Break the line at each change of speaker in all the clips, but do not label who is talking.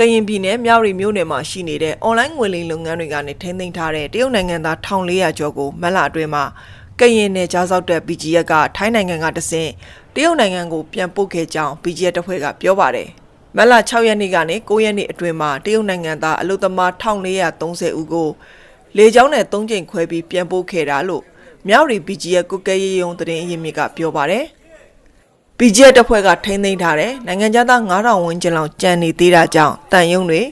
ကရင်ပြည်နယ်မြောက်ရီမြို့နယ်မှာရှိနေတဲ့ online ငွေလိမ်လုပ်ငန်းတွေကနေထိန်းသိမ်းထားတဲ့တရုတ်နိုင်ငံသား1400ကျော်ကိုမတ်လအတွင်းမှာကရင်နယ်ကြားစောက်တဲ့ BGF ကထိုင်းနိုင်ငံကတဆင့်တရုတ်နိုင်ငံကိုပြန်ပို့ခဲ့ကြောင်း BGF တပ်ဖွဲ့ကပြောပါတယ်။မတ်လ6ရက်နေ့ကနေ9ရက်နေ့အတွင်းမှာတရုတ်နိုင်ငံသားအလုသမား1430ဦးကိုလေကြောင်းနဲ့3ကြိမ်ခွဲပြီးပြန်ပို့ခဲ့တာလို့မြောက်ရီ BGF ကုတ်ကဲရေးရုံးသတင်းအရင်းမြစ်ကပြောပါတယ်။ BGF တပ်ဖွဲ့ကထိန်းသိမ်းထားတဲ့နိုင်ငံသား9000ဝန်းကျင်လောက်ကြံနေသေးတာကြောင့်တန်ယုံတွေ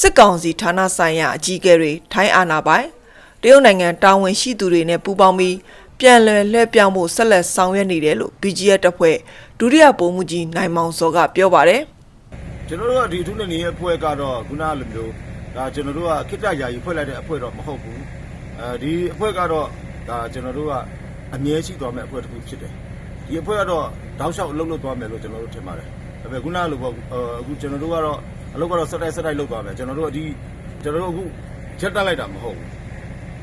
စစ်ကောင်စီဌာနဆိုင်ရာအကြီးအကဲတွေထိုင်းအာဏာပိုင်တရုတ်နိုင်ငံတာဝန်ရှိသူတွေနဲ့ပူးပေါင်းပြီးပြန်လည်လှည့်ပြောင်းဖို့ဆက်လက်ဆောင်ရွက်နေတယ်လို့ BGF တပ်ဖွဲ့ဒုတိယဗိုလ်မှူးကြီးနိုင်မောင်စောကပြောပါတယ်
ကျွန်တော်တို့ကဒီထုနဲ့နေရဲ့အဖွဲ့ကတော့ခုနလိုမျိုးဒါကျွန်တော်တို့ကခိတ္တယာယီဖွဲ့လိုက်တဲ့အဖွဲ့တော့မဟုတ်ဘူးအဲဒီအဖွဲ့ကတော့ဒါကျွန်တော်တို့ကအမြဲရှိသွားမယ့်အဖွဲ့တစ်ခုဖြစ်တယ် ဒီအဖွဲ့ကတော့တောက်လျှောက်အလုပ်လုပ်သွားမယ်လို့ကျွန်တော်တို့ထင်ပါတယ်ဒါပေမဲ့ခုနလိုပေါ့အခုကျွန်တော်တို့ကတော့အလုပ်ကတော့ဆက်တိုက်ဆက်တိုက်လုပ်သွားမယ်ကျွန်တော်တို့အဒီကျွန်တော်တို့အခုချက်တက်လိုက်တာမဟုတ်ဘူး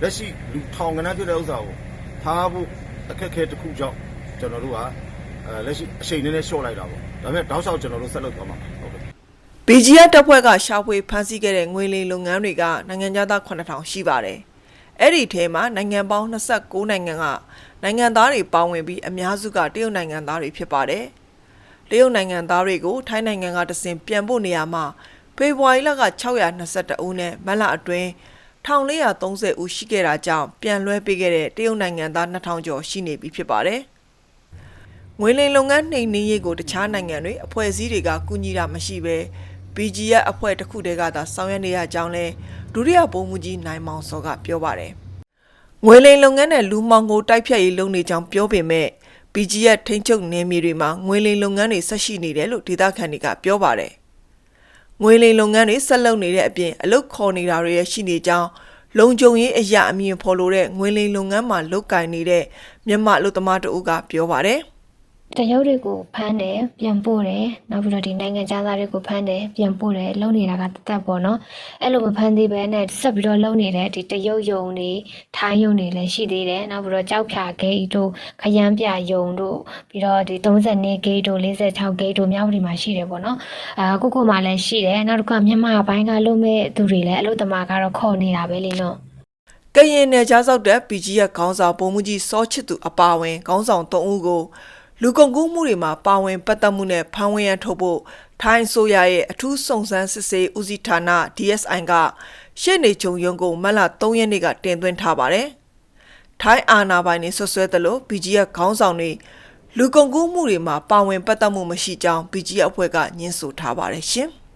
လက်ရှိလူထောင်ကနန်းဖြစ်တဲ့ဥစ္စာကိုထားဖို့အခက်အခဲတစ်ခုကြောင့်ကျွန်တော်တို့ကအဲလက်ရှိအချိန်နည်းနည်းလျှော့လိုက်တာပေါ့ဒါပေမဲ့တောက်လျှောက်ကျွန်တော်တို့ဆက်လုပ်သွားမှာပါဟုတ်ကဲ့
BGF တပ်ဖွဲ့ကရှာဖွေဖမ်းဆီးခဲ့တဲ့ငွေလိမ်လုပ်ငန်းတွေကနိုင်ငံသား9000ရှိပါတယ်။ အဲ့ဒီထဲမှာနိုင်ငံပေါင်း29နိုင်ငံကနိုင်ငံသားတွေပါဝင်ပြီးအများစုကတရုတ်နိုင်ငံသားတွေဖြစ်ပါတယ်။တရုတ်နိုင်ငံသားတွေကိုထိုင်းနိုင်ငံကတဆင့်ပြန်ဖို့နေရာမှာဖေဖော်ဝါရီလက622ဦးနဲ့မတ်လအတွင်း1430ဦးရှိခဲ့တာကြောင့်ပြန်လွှဲပေးခဲ့တဲ့တရုတ်နိုင်ငံသား2000ကျော်ရှိနေပြီဖြစ်ပါတယ်။ငွေလိမ်လုပ်ငန်းနှိမ်နင်းရေးကိုတခြားနိုင်ငံတွေအဖွဲ့အစည်းတွေကကူညီတာမရှိဘဲ BGF အဖွဲ့တစ်ခုတည်းကသာဆောင်ရွက်နေရကြောင်းလဲ ဒုတိယဗိုလ်မှူးကြီးနိုင်မောင်စောကပြောပါတယ်။ငွေလိမ်လုပ်ငန်းနဲ့လူမှောင်ကိုတိုက်ဖြတ်ရေးလုပ်နေကြောင်းပြောပေမဲ့ BGF ထိန်းချုပ်နယ်မြေတွေမှာငွေလိမ်လုပ်ငန်းတွေဆက်ရှိနေတယ်လို့ဒေသခံတွေကပြောပါတယ်။ငွေလိမ်လုပ်ငန်းတွေဆက်လုပ်နေတဲ့အပြင်အလုတ်ခေါ်နေတာတွေရရှိနေကြောင်းလုံခြုံရေးအရာအမြင်ဖော်လို့တဲ့ငွေလိမ်လုပ်ငန်းမှာလုတ်ကင်နေတဲ့မြန်မာလူသမားတအုပ်ကပြောပါတယ်။
တရုတ်တွေကိုဖမ်းတယ်ပြန်ပို့တယ်နောက်ပြီးတော့ဒီနိုင်ငံသားတွေကိုဖမ်းတယ်ပြန်ပို့တယ်လုံနေတာကတသက်ပေါ့နော်အဲ့လိုမဖမ်းသေးပဲနဲ့ဆက်ပြီးတော့လုံနေတဲ့ဒီတရုတ်ယုံတွေထိုင်းယုံတွေလည်းရှိသေးတယ်နောက်ပြီးတော့ကြောက်ဖြာဂိတ်တို့ခရမ်းပြယုံတို့ပြီးတော့ဒီ32ဂိတ်တို့46ဂိတ်တို့မြောက်ပြည်မှာရှိတယ်ပေါ့နော်အာကိုကိုမှလည်းရှိတယ်နောက်တစ်ခါမြန်မာဘိုင်းကလုံမဲ့သူတွေလည်းအလို့တမာကတော့ခေါ်နေတာပဲလေနော်
ကရင်နယ်ကြားစောက်တဲ့ PGF ခေါင်းဆောင်ပုံမှုကြီးစောချစ်သူအပါအဝင်ခေါင်းဆောင်၃ဦးကို လူကုန်ကူးမှုတွေမှာပါဝင်ပတ်သက်မှုနဲ့ဖမ်းဝရမ်းထုတ်ဖို့ထိုင်းအစိုးရရဲ့အထူးစုံစမ်းစစ်ဆေးဦးစီးဌာန DSI ကရှေ့နေချုပ်ရုံးကိုမတ်လ3ရက်နေ့ကတင်သွင်းထားပါတယ်။ထိုင်းအာဏာပိုင်တွေဆွဆွဲသလို PGF ခေါင်းဆောင်တွေလူကုန်ကူးမှုတွေမှာပါဝင်ပတ်သက်မှုမရှိကြောင်း PGF အဖွဲ့ကညှင်းဆိုထားပါတယ်ရှင်။